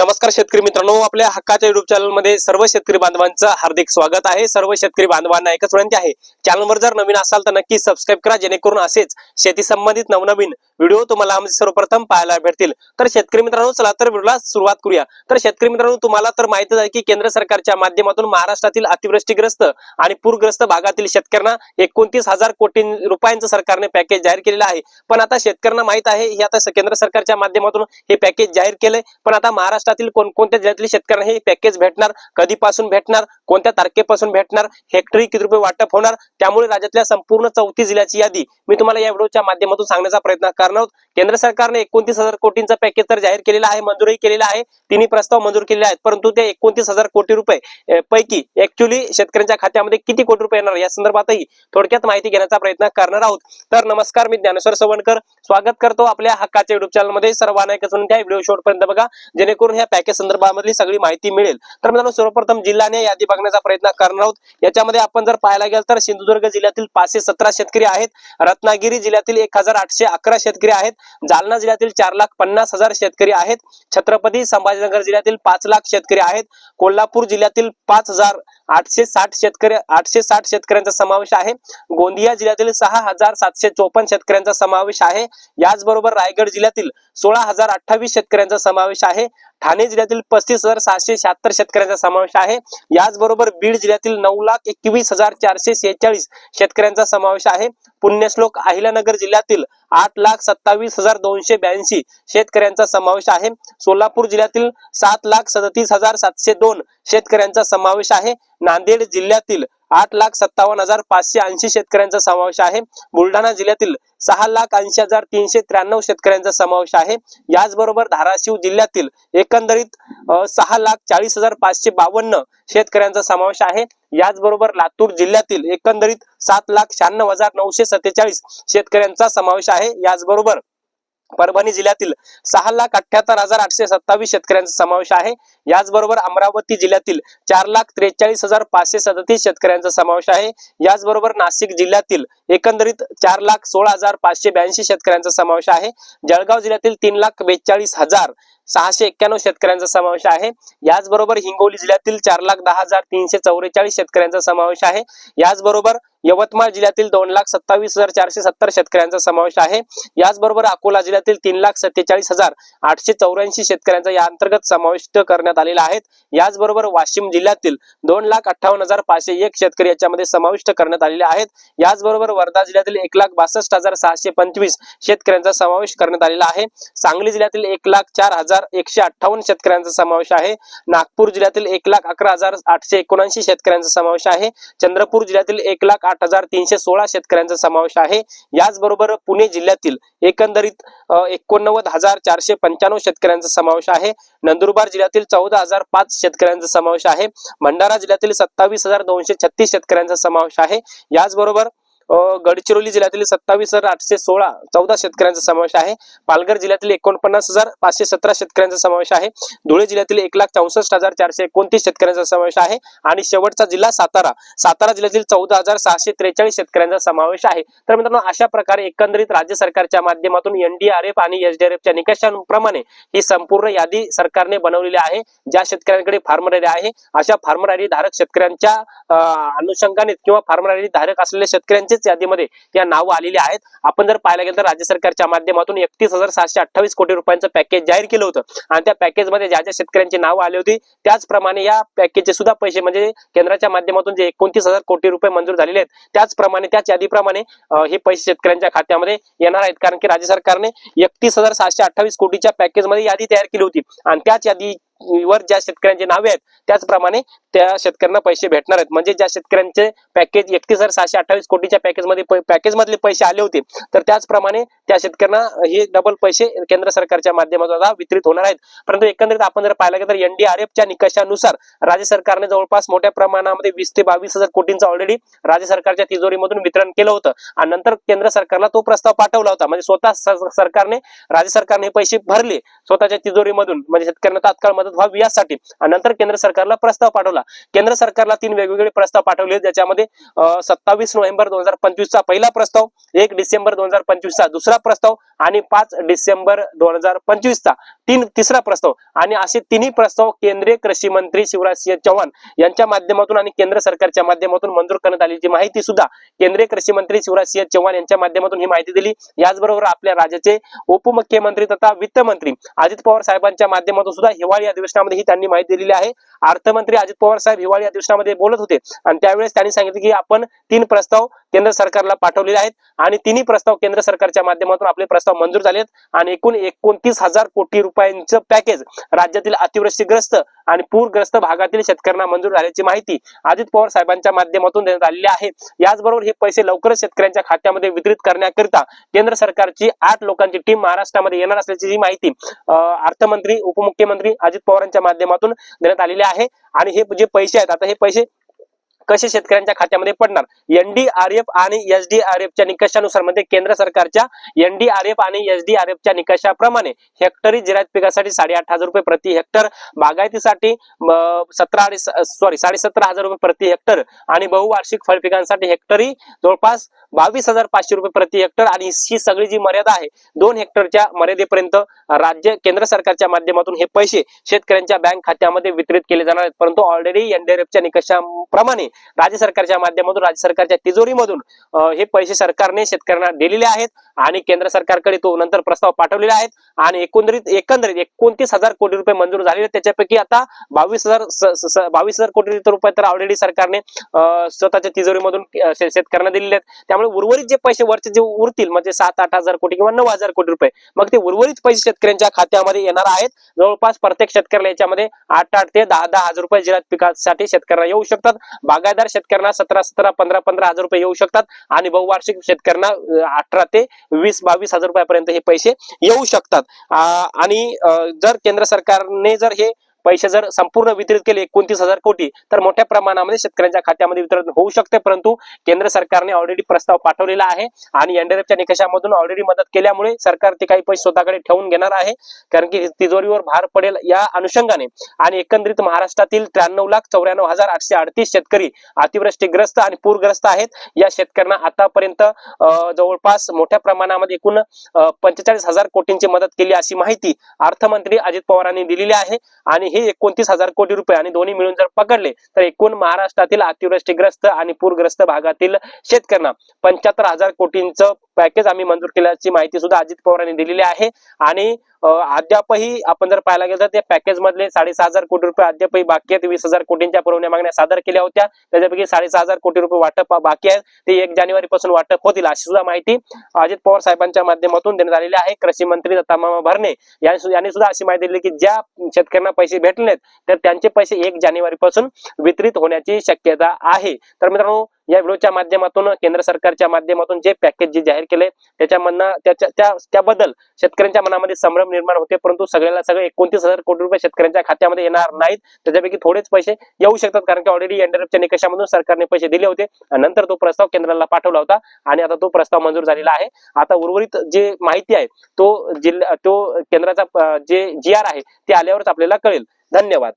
नमस्कार शेतकरी मित्रांनो आपल्या हक्काच्या युट्यूब चॅनलमध्ये सर्व शेतकरी बांधवांचं हार्दिक स्वागत आहे. सर्व शेतकरी बांधवांना एकच विनंती आहे. चॅनलवर जर नवीन असाल तर नक्की सबस्क्राईब करा जेणेकरून असेच शेती संबंधित नवनवीन व्हिडिओ तुम्हाला आमचे सर्वप्रथम पाहायला भेटतील. तर शेतकरी मित्रांनो चला तर व्हिडिओला सुरुवात करूया. तर शेतकरी मित्रांनो तुम्हाला तर माहितीच आहे की केंद्र सरकारच्या माध्यमातून महाराष्ट्रातील अतिवृष्टीग्रस्त आणि पूरग्रस्त भागातील शेतकऱ्यांना एकोणतीस हजार कोटी रुपयांचं सरकारने पॅकेज जाहीर केलेलं आहे. पण आता शेतकऱ्यांना माहीत आहे हे आता केंद्र सरकारच्या माध्यमातून हे पॅकेज जाहीर केलंय. पण आता महाराष्ट्रातील कोणकोणत्या जिल्ह्यातील शेतकऱ्यांना हे पॅकेज भेटणार कधीपासून भेटणार कोणत्या तारखेपासून भेटणार हेक्टरी किती रुपये वाटप होणार त्यामुळे राज्यातल्या संपूर्ण चौतीस जिल्ह्याची यादी मी तुम्हाला या व्हिडिओच्या माध्यमातून सांगण्याचा प्रयत्न करणार आहोत केंद्र सरकारने एकोणतीस हजार कोटींचा पॅकेज तर जाहीर केलेला आहे मंजुरी केलेला आहे. तिन्ही प्रस्ताव मंजूर केलेले आहेत. परंतु ते एकोणतीस हजार कोटी रुपये पैकी ऍक्च्युली शेतकऱ्यांच्या खात्यामध्ये किती कोटी रुपये येणार? या संदर्भातही थोडक्यात माहिती घेण्याचा प्रयत्न करणार आहोत. तर नमस्कार मी ज्ञानेश्वर सवणकर स्वागत करतो आपल्या हक्काच्या युट्यूब चॅनलमध्ये. सर्वांना एकच म्हणून त्या व्हिडिओ शेवटपर्यंत बघा. जेणेकरून ह्या पॅकेज संदर्भामधली सगळी माहिती मिळेल. तर मित्रांनो सर्वप्रथम जिल्ह्याने यादी बघण्याचा प्रयत्न करणार आहोत. याच्यामध्ये आपण जर पाहायला गेल तर सिंधुदुर्ग जिल्ह्यातील पाचशे सतरा शेतकरी आहेत. रत्नागिरी जिल्ह्यातील एक हजार आठशे अकरा शेतकरी आहेत. जालना जिल्ह्यातील चार लाख पन्नास हजार शेतकरी आहेत. छत्रपती संभाजीनगर जिल्ह्यातील पाच लाख शेतकरी आहेत. कोल्हापूर जिल्ह्यातील पाच हजार आठशे साठ शेतकरी आठशे साठ शेतकऱ्यांचा समावेश आहे. गोंदिया जिल्ह्यातील सहा हजार सातशे चोपन्न शेतकऱ्यांचा समावेश आहे. याचबरोबर रायगड जिल्ह्यातील सोळा हजार अठ्ठावीस शेतकऱ्यांचा समावेश आहे. ठाणे जिल्ह्यातील पस्तीस हजार सहाशे शहात्तर शेतकऱ्यांचा समावेश आहे. याचबरोबर बीड जिल्ह्यातील नऊ लाख एकवीस हजार चारशे शेहेचाळीस शेतकऱ्यांचा समावेश आहे. पुण्यश्लोक अहिल्यानगर जिल्ह्यातील आठ लाख सत्तावीस हजार दोनशे ब्याऐंशी शेतकऱ्यांचा समावेश आहे. सोलापूर जिल्ह्यातील सात लाख सदतीस हजार सातशे दोन शेतकऱ्यांचा समावेश आहे. नांदेड जिल्ह्यातील आठ लाख सत्तावन्न हजार पाचशे ऐंशी शेतकऱ्यांचा समावेश आहे. बुलढाणा जिल्ह्यातील सहा लाख ऐंशी हजार तीनशे त्र्याण्णव शेतकऱ्यांचा समावेश आहे. याचबरोबर धाराशिव जिल्ह्यातील एकंदरीत सहा लाख चाळीस हजार पाचशे बावन्न शेतकऱ्यांचा समावेश आहे. याचबरोबर लातूर जिल्ह्यातील एकंदरीत सात लाख शहाण्णव हजार नऊशे सत्तेचाळीस शेतकऱ्यांचा समावेश आहे. याचबरोबर परभणी जिल्ह्यातील सहा लाख अठ्याहत्तर हजार आठशे सत्तावीस शेतकऱ्यांचा समावेश आहे. याचबरोबर अमरावती जिल्ह्यातील चार लाख त्रेचाळीस हजार पाचशे सदतीस शेतकऱ्यांचा समावेश आहे. याचबरोबर नाशिक जिल्ह्यातील एकंदरीत चार लाख सोळा हजार पाचशे ब्याऐंशी शेतकऱ्यांचा समावेश आहे. जळगाव जिल्ह्यातील तीन लाख बेचाळीस हजार सहाशे एक्क्याण्णव शेतकऱ्यांचा समावेश आहे. याचबरोबर हिंगोली जिल्ह्यातील चार लाख दहा हजार तीनशे चौवेचाळीस शेतकऱ्यांचा समावेश आहे. याचबरोबर यवतमाळ जिल्ह्यातील दोन लाख सत्तावीस हजार चारशे सत्तर शेतकऱ्यांचा समावेश आहे. याचबरोबर अकोला जिल्ह्यातील तीन लाख सत्तेचाळीस हजार आठशे चौऱ्याऐंशी शेतकऱ्यांचा या अंतर्गत समाविष्ट करण्यात आलेला आहे. याचबरोबर वाशिम जिल्ह्यातील दोन लाख अठ्ठावन्न हजार पाचशे एक शेतकरी याच्यामध्ये समाविष्ट करण्यात आलेले आहेत. याचबरोबर वर्धा जिल्ह्यातील एक लाख बासष्ट हजार सहाशे पंचवीस शेतकऱ्यांचा समावेश करण्यात आलेला आहे. सांगली जिल्ह्यातील एक लाख चार हजार एकशे अठ्ठावन्न शेतकऱ्यांचा समावेश आहे. नागपूर जिल्ह्यातील एक लाख अकरा हजार आठशे एकोणऐंशी शेतकऱ्यांचा समावेश आहे. चंद्रपूर जिल्ह्यातील एक लाख आठ हजार तीनशे सोळा शेतकऱ्यांचा समावेश आहे. याचबरोबर पुणे जिल्ह्यातील एकंदरीत एकोणनव्वद हजार चारशे पंच्याण्णव शेतकऱ्यांचा समावेश आहे. नंदुरबार जिल्ह्यातील चौदा हजार पाच शेतकऱ्यांचा समावेश आहे. भंडारा जिल्ह्यातील सत्तावीस हजार दोनशे छत्तीस शेतकऱ्यांचा समावेश आहे. याचबरोबर गडचिरोली जिल्ह्यातील सत्तावीस हजार आठशे सोळा चौदा शेतकऱ्यांचा समावेश आहे. पालघर जिल्ह्यातील एकोणपन्नास हजार पाचशे सतरा शेतकऱ्यांचा समावेश आहे. धुळे जिल्ह्यातील एक लाख चौसष्ट हजार चारशे एकोणतीस शेतकऱ्यांचा समावेश आहे. आणि शेवटचा जिल्हा सातारा. सातारा जिल्ह्यातील चौदा हजार सहाशे त्रेचाळीस शेतकऱ्यांचा समावेश आहे. तर मित्रांनो अशा प्रकारे एकंदरीत राज्य सरकारच्या माध्यमातून एनडीआरएफ आणि एसडीआरएफच्या निकषांप्रमाणे ही संपूर्ण यादी सरकारने बनवलेली आहे. ज्या शेतकऱ्यांकडे फार्मर आयडी आहे अशा फार्मर आयडी धारक शेतकऱ्यांच्या अनुषंगाने किंवा फार्मर आयडी धारक असलेल्या शेतकऱ्यांचे शेतकऱ्यांचेच यादीमध्ये या नावं आलेली आहेत. आपण जर पाहायला गेलं तर राज्य सरकारच्या माध्यमातून एकतीस हजार सातशे अठ्ठावीस कोटी रुपयांचं पॅकेज जाहीर केलं होतं. आणि त्या पॅकेजमध्ये ज्या ज्या शेतकऱ्यांची नावं आली होती त्याचप्रमाणे या पॅकेजचे सुद्धा पैसे म्हणजे केंद्राच्या माध्यमातून जे एकोणतीस हजार कोटी रुपये मंजूर झालेले आहेत त्याचप्रमाणे त्याच यादीप्रमाणे हे पैसे शेतकऱ्यांच्या खात्यामध्ये येणार आहेत. कारण की राज्य सरकारने एकतीस हजार सहाशे अठ्ठावीस कोटीच्या पॅकेजमध्ये यादी तयार केली होती. आणि त्याच यादी वर ज्या शेतकऱ्यांची नावे आहेत त्याचप्रमाणे त्या शेतकऱ्यांना पैसे भेटणार आहेत. म्हणजे ज्या शेतकऱ्यांचे पॅकेज एकतीस हजार सहाशे अठ्ठावीस कोटीच्या पॅकेजमध्ये पॅकेज मधले पैसे आले होते तर त्याचप्रमाणे त्या शेतकऱ्यांना हे डबल पैसे केंद्र सरकारच्या माध्यमातून वितरित होणार आहेत. परंतु एकंदरीत आपण जर पाहिलं तर एनडीआरएफच्या निकषानुसार राज्य सरकारने जवळपास मोठ्या प्रमाणामध्ये वीस ते बावीस हजार कोटींचं ऑलरेडी राज्य सरकारच्या तिजोरीमधून वितरण केलं होतं. आणि नंतर केंद्र सरकारला तो प्रस्ताव पाठवला होता. म्हणजे स्वतः सरकारने राज्य सरकारने हे पैसे भरले स्वतःच्या तिजोरीमधून. म्हणजे शेतकऱ्यांना तात्काळ मदत व्हावी यासाठी. आणि नंतर केंद्र सरकारला प्रस्ताव पाठवला. केंद्र सरकारला तीन वेगवेगळे प्रस्ताव पाठवले ज्याच्यामध्ये सत्तावीस नोव्हेंबर दोन हजार पंचवीसचा पहिला प्रस्ताव एक डिसेंबर दोन हजार पंचवीसचा दुसरा प्रस्ताव आणि पाच डिसेंबर दोन हजार पंचवीसचा तीन तिसरा प्रस्ताव. आणि असे तिन्ही प्रस्ताव केंद्रीय कृषी मंत्री शिवराज सिंह चौहान यांच्या माध्यमातून आणि केंद्र सरकारच्या माध्यमातून मंजूर करण्यात आलेली माहिती सुद्धा केंद्रीय कृषी मंत्री शिवराज सिंह चौहान यांच्या माध्यमातून ही माहिती दिली. याचबरोबर आपल्या राज्याचे उपमुख्यमंत्री तथा वित्त मंत्री अजित पवार साहेबांच्या माध्यमातून सुद्धा हिवाळी अधिवेशनामध्ये ही त्यांनी माहिती दिलेली आहे. अर्थमंत्री अजित पवार साहेब हिवाळी अधिवेशनामध्ये बोलत होते. आणि त्यावेळेस त्यांनी सांगितले की आपण तीन प्रस्ताव केंद्र सरकारला पाठवलेले आहेत आणि तिन्ही प्रस्ताव केंद्र सरकारच्या माध्यमातून आपले प्रस्ताव मंजूर झालेत. आणि एकूण एकोणतीस हजार कोटी रुपयांचं पॅकेज राज्यातील अतिवृष्टीग्रस्त आणि पूरग्रस्त भागातील शेतकऱ्यांना मंजूर झाल्याची माहिती अजित पवार साहेबांच्या माध्यमातून देण्यात आलेली आहे. याचबरोबर हे पैसे लवकरच शेतकऱ्यांच्या खात्यामध्ये वितरित करण्याकरिता केंद्र सरकारची आठ लोकांची टीम महाराष्ट्रामध्ये येणार असल्याची ही माहिती अं, अर्थमंत्री उपमुख्यमंत्री अजित पवारांच्या माध्यमातून देण्यात आलेली आहे. आणि हे जे पैसे आहेत आता हे पैसे कसे शेतकऱ्यांच्या खात्यामध्ये पडणार. एनडीआरएफ आणि एसडीआरएफ च्या निकषानुसार म्हणजे केंद्र सरकारच्या एनडीआरएफ आणि एसडीआरएफ च्या निकषाप्रमाणे हेक्टरी जिरायत पिकासाठी साडेआठ हजार रुपये प्रति हेक्टर बागायतीसाठी सतरा सॉरी साडेसतरा हजार रुपये प्रति हेक्टर आणि बहुवार्षिक फळ पिकांसाठी हेक्टरी जवळपास बावीस हजार पाचशे रुपये प्रति हेक्टर आणि ही सगळी जी मर्यादा आहे दोन हेक्टरच्या मर्यादेपर्यंत राज्य केंद्र सरकारच्या माध्यमातून हे पैसे शेतकऱ्यांच्या बँक खात्यामध्ये वितरित केले जाणार आहेत. परंतु ऑलरेडी एनडीआरएफच्या निकषाप्रमाणे राज्य सरकारच्या माध्यमातून राज्य सरकारच्या तिजोरीमधून हे पैसे सरकारने शेतकऱ्यांना दिलेले आहेत आणि केंद्र सरकारकडे तो नंतर प्रस्ताव पाठवलेले आहेत आणि एकंदरीत एकंदरीत एकोणतीस हजार कोटी रुपये मंजूर झालेले त्याच्यापैकी आता बावीस हजार बावीस हजार कोटी रुपये तर ऑलरेडी सरकारने स्वतःच्या तिजोरीमधून शेतकऱ्यांना दिलेले आहेत. त्यामुळे उर्वरित जे पैसे वरचे जे उरतील म्हणजे सात आठ हजार कोटी किंवा नऊ हजार कोटी रुपये मग ते उर्वरित पैसे शेतकऱ्यांच्या खात्यामध्ये येणार आहेत. जवळपास प्रत्येक शेतकऱ्याला याच्यामध्ये आठ आठ ते दहा दहा हजार रुपये जिरात पिकासाठी शेतकऱ्यांना येऊ शकतात. बागायदार शेतकऱ्यांना सतरा सतरा पंधरा पंधरा हजार रुपये येऊ शकतात आणि बहुवार्षिक शेतकऱ्यांना अठरा ते वीस बावीस हजार रुपयापर्यंत हे पैसे येऊ शकतात. आणि जर केंद्र सरकारने जर हे पैसे जर संपूर्ण वितरित केले एकोणतीस हजार कोटी तर मोठ्या प्रमाणामध्ये शेतकऱ्यांच्या खात्यामध्ये वितरण होऊ शकते. परंतु केंद्र सरकारने ऑलरेडी प्रस्ताव पाठवलेला आहे आणि एनडीआरएफच्या निकषामधून ऑलरेडी मदत केल्यामुळे सरकार ते काही पैसे स्वतःकडे ठेवून घेणार आहे. कारण की तिजोरीवर भार पडेल या अनुषंगाने. आणि एकंदरीत महाराष्ट्रातील त्र्याण्णव लाख चौऱ्याण्णव हजार आठशे अडतीस शेतकरी अतिवृष्टीग्रस्त आणि पूरग्रस्त आहेत. या शेतकऱ्यांना आतापर्यंत अं, जवळपास मोठ्या प्रमाणामध्ये एकूण पंचेचाळीस हजार कोटींची मदत केली अशी माहिती अर्थमंत्री अजित पवारांनी दिलेली आहे. आणि हे एकोणतीस हजार कोटी रुपये आणि दोन्ही मिळून जर पकडले तर एकूण महाराष्ट्रातील अतिवृष्टीग्रस्त आणि पूरग्रस्त भागातील शेतकऱ्यांना पंच्याहत्तर हजार कोटींचं पॅकेज आम्ही मंजूर केल्याची माहिती सुद्धा अजित पवारांनी दिलेली आहे. आणि अद्यापही आपण जर पाहायला गेलं तर त्या पॅकेज मधले साडेसहा हजार कोटी रुपये अद्यापही बाकी आहेत. वीस हजार कोटींच्या पुरवण्या मागण्या सादर केल्या होत्या. त्याच्यापैकी साडेसहा हजार कोटी रुपये वाटप बाकी आहेत. ते एक जानेवारी पासून वाटप होतील अशी सुद्धा माहिती अजित पवार साहेबांच्या माध्यमातून देण्यात आलेली आहे. कृषी मंत्री दत्ता मामा भरणे यांनी सुद्धा अशी माहिती दिली की ज्या शेतकऱ्यांना पैसे भेटले तर त्यांचे पैसे एक जानेवारी पासून वितरित होण्याची शक्यता आहे. तर मित्रांनो या व्हिडिओच्या माध्यमातून केंद्र सरकारच्या माध्यमातून जे पॅकेज जे जाहीर केले त्याच्यामधनं त्याच्या त्या त्याबद्दल शेतकऱ्यांच्या मनामध्ये संभ्रम निर्माण होते परंतु सगळ्याला सगळे एकोणतीस हजार कोटी रुपये शेतकऱ्यांच्या खात्यामध्ये येणार नाहीत. त्याच्यापैकी थोडेच पैसे येऊ शकतात कारण की ऑलरेडी एनडीएफच्या निकषामधून सरकारने पैसे दिले होते नंतर तो प्रस्ताव केंद्राला पाठवला होता आणि आता तो प्रस्ताव मंजूर झालेला आहे. आता उर्वरित जे माहिती आहे तो जिल्हा तो केंद्राचा जे जी आर आहे ते आल्यावरच आपल्याला कळेल. धन्यवाद.